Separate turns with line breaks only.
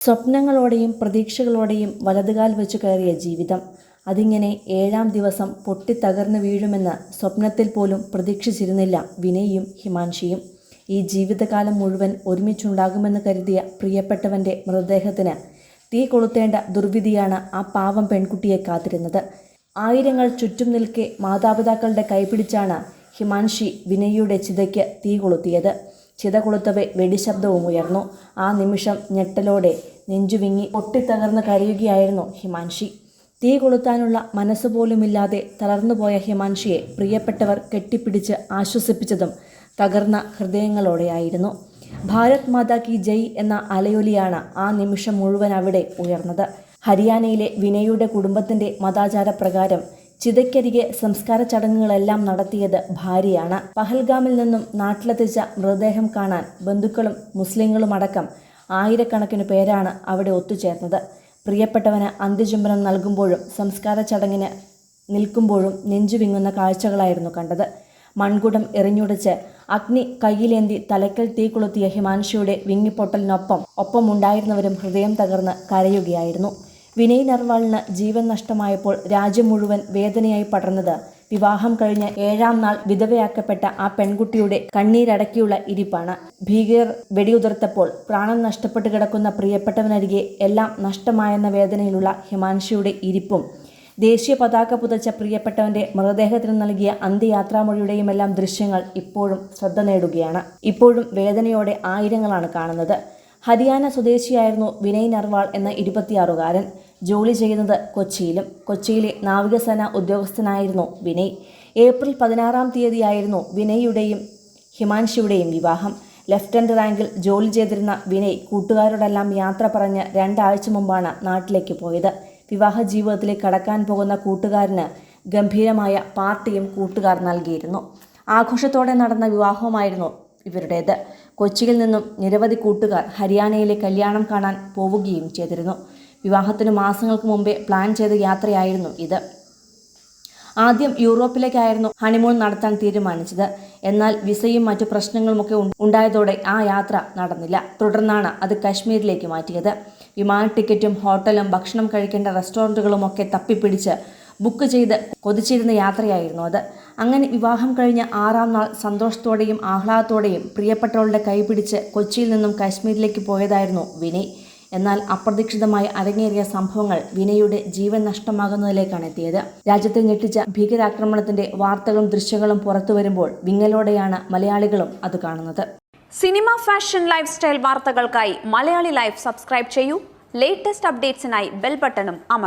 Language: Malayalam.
സ്വപ്നങ്ങളോടെയും പ്രതീക്ഷകളോടെയും വലതുകാൽ വെച്ചു കയറിയ ജീവിതം. അതിങ്ങനെ ഏഴാം ദിവസം പൊട്ടിത്തകർന്നു വീഴുമെന്ന് സ്വപ്നത്തിൽ പോലും പ്രതീക്ഷിച്ചിരുന്നില്ല വിനയും ഹിമാൻഷിയും. ഈ ജീവിതകാലം മുഴുവൻ ഒരുമിച്ചുണ്ടാകുമെന്ന് കരുതിയ പ്രിയപ്പെട്ടവന്റെ മൃതദേഹത്തിന് തീ കൊളുത്തേണ്ട ദുർവിധിയാണ് ആ പാവം പെൺകുട്ടിയെ കാത്തിരുന്നത്. ആയിരങ്ങൾ ചുറ്റും നിൽക്കെ മാതാപിതാക്കളുടെ കൈപിടിച്ചാണ് ഹിമാൻഷി വിനയുടെ ചിതയ്ക്ക് തീ കൊളുത്തിയത്. ചിത കൊളുത്തവെ വെടിശബ്ദവും ഉയർന്നു ആ നിമിഷം ഞെട്ടലോടെ നെഞ്ചുവിങ്ങി പൊട്ടിത്തകർന്ന് കരയുകയായിരുന്നു ഹിമാൻഷി. തീ കൊളുത്താനുള്ള മനസ്സുപോലുമില്ലാതെ തളർന്നുപോയ ഹിമാൻഷിയെ പ്രിയപ്പെട്ടവർ കെട്ടിപ്പിടിച്ച് ആശ്വസിപ്പിച്ചതും തകർന്ന ഹൃദയങ്ങളോടെയായിരുന്നു. ഭാരത് മാതാ കി ജയ് എന്ന അലയൊലിയാണ് ആ നിമിഷം മുഴുവൻ അവിടെ ഉയർന്നത്. ഹരിയാനയിലെ വിനയുടെ കുടുംബത്തിന്റെ മതാചാരപ്രകാരം ചിതയ്ക്കരികെ സംസ്കാര ചടങ്ങുകളെല്ലാം നടത്തിയത് ഭാര്യയാണ്. പഹൽഗാമിൽ നിന്നും നാട്ടിലെത്തിച്ച മൃതദേഹം കാണാൻ ബന്ധുക്കളും മുസ്ലിങ്ങളുമടക്കം ആയിരക്കണക്കിന് പേരാണ് അവിടെ ഒത്തുചേർന്നത്. പ്രിയപ്പെട്ടവന് അന്ത്യചുംബനം നൽകുമ്പോഴും സംസ്കാര ചടങ്ങിന് നിൽക്കുമ്പോഴും നെഞ്ചുവിങ്ങുന്ന കാഴ്ചകളായിരുന്നു കണ്ടത്. മൺകുടം എറിഞ്ഞുടച്ച് അഗ്നി കയ്യിലേന്തി തലയ്ക്കൽ തീ കൊളുത്തിയ ഹിമാൻഷിയുടെ വിങ്ങിപ്പൊട്ടലിനൊപ്പം ഒപ്പമുണ്ടായിരുന്നവരും ഹൃദയം തകർന്ന് കരയുകയായിരുന്നു. വിനയ് നർവാളിന് ജീവൻ നഷ്ടമായപ്പോൾ രാജ്യം മുഴുവൻ വേദനയായി പടർന്നത്. വിവാഹം കഴിഞ്ഞ് ഏഴാം നാൾ വിധവയാക്കപ്പെട്ട ആ പെൺകുട്ടിയുടെ കണ്ണീരടക്കിയുള്ള ഇരിപ്പാണ്. ഭീകരർ വെടിയുതിർത്തപ്പോൾ പ്രാണൻ നഷ്ടപ്പെട്ട് കിടക്കുന്ന പ്രിയപ്പെട്ടവനരികെ എല്ലാം നഷ്ടമായെന്ന വേദനയിലുള്ള ഹിമാൻഷിയുടെ ഇരിപ്പും ദേശീയ പതാക പുതച്ച പ്രിയപ്പെട്ടവന്റെ മൃതദേഹത്തിന് നൽകിയ അന്ത്യയാത്രാമൊഴിയുടെയും എല്ലാം ദൃശ്യങ്ങൾ ഇപ്പോഴും ശ്രദ്ധ നേടുകയാണ്. ഇപ്പോഴും വേദനയോടെ ആയിരങ്ങളാണ് കാണുന്നത്. ഹരിയാന സ്വദേശിയായിരുന്നു വിനയ് നർവാൾ എന്ന ഇരുപത്തിയാറുകാരൻ. ജോലി ചെയ്യുന്നത് കൊച്ചിയിലും കൊച്ചിയിലെ നാവികസേന ഉദ്യോഗസ്ഥനായിരുന്നു വിനയ്. ഏപ്രിൽ പതിനാറാം തീയതിയായിരുന്നു വിനയുടെയും ഹിമാൻഷിയുടെയും വിവാഹം. ലെഫ്റ്റനന്റ് റാങ്കിൽ ജോലി ചെയ്തിരുന്ന വിനയ് കൂട്ടുകാരോടെല്ലാം യാത്ര പറഞ്ഞ് രണ്ടാഴ്ച മുമ്പാണ് നാട്ടിലേക്ക് പോയത്. വിവാഹ ജീവിതത്തിലേക്ക് കടക്കാൻ പോകുന്ന കൂട്ടുകാരന് ഗംഭീരമായ പാർട്ടിയും കൂട്ടുകാർ നൽകിയിരുന്നു. ആഘോഷത്തോടെ നടന്ന വിവാഹമായിരുന്നു ഇവരുടേത്. കൊച്ചിയിൽ നിന്നും നിരവധി കൂട്ടുകാർ ഹരിയാനയിലെ കല്യാണം കാണാൻ പോവുകയും ചെയ്തിരുന്നു. വിവാഹത്തിന് മാസങ്ങൾക്ക് മുമ്പേ പ്ലാൻ ചെയ്ത യാത്രയായിരുന്നു ഇത്. ആദ്യം യൂറോപ്പിലേക്കായിരുന്നു ഹണിമൂൺ നടത്താൻ തീരുമാനിച്ചത്. എന്നാൽ വിസയും മറ്റു പ്രശ്നങ്ങളുമൊക്കെ ഉണ്ടായതോടെ ആ യാത്ര നടന്നില്ല. തുടർന്നാണ് അത് കശ്മീരിലേക്ക് മാറ്റിയത്. വിമാന ടിക്കറ്റും ഹോട്ടലും ഭക്ഷണം കഴിക്കേണ്ട റെസ്റ്റോറന്റുകളുമൊക്കെ തപ്പിപ്പിടിച്ച് ബുക്ക് ചെയ്ത് കൊതിച്ചിരുന്ന യാത്രയായിരുന്നു അത്. അങ്ങനെ വിവാഹം കഴിഞ്ഞ ആറാം നാൾ സന്തോഷത്തോടെയും ആഹ്ലാദത്തോടെയും പ്രിയപ്പെട്ടവളുടെ കൈപിടിച്ച് കൊച്ചിയിൽ നിന്നും കാശ്മീരിലേക്ക് പോയതായിരുന്നു വിനയ്. എന്നാൽ അപ്രതീക്ഷിതമായി അരങ്ങേറിയ സംഭവങ്ങൾ വിനയുടെ ജീവൻ നഷ്ടമാകുന്നതിലേക്കാണ് എത്തിയത്. രാജ്യത്തെ ഞെട്ടിച്ച ഭീകരാക്രമണത്തിന്റെ വാർത്തകളും ദൃശ്യങ്ങളും പുറത്തു വരുമ്പോൾ വിങ്ങലോടെയാണ് മലയാളികളും അത് കാണുന്നത്.
സിനിമ ഫാഷൻ ലൈഫ് സ്റ്റൈൽ വാർത്തകൾക്കായി മലയാളി ലൈഫ് സബ്സ്ക്രൈബ് ചെയ്യൂ. ലേറ്റസ്റ്റ് അപ്ഡേറ്റ്സിനായി ബെൽ ബട്ടണും അമർ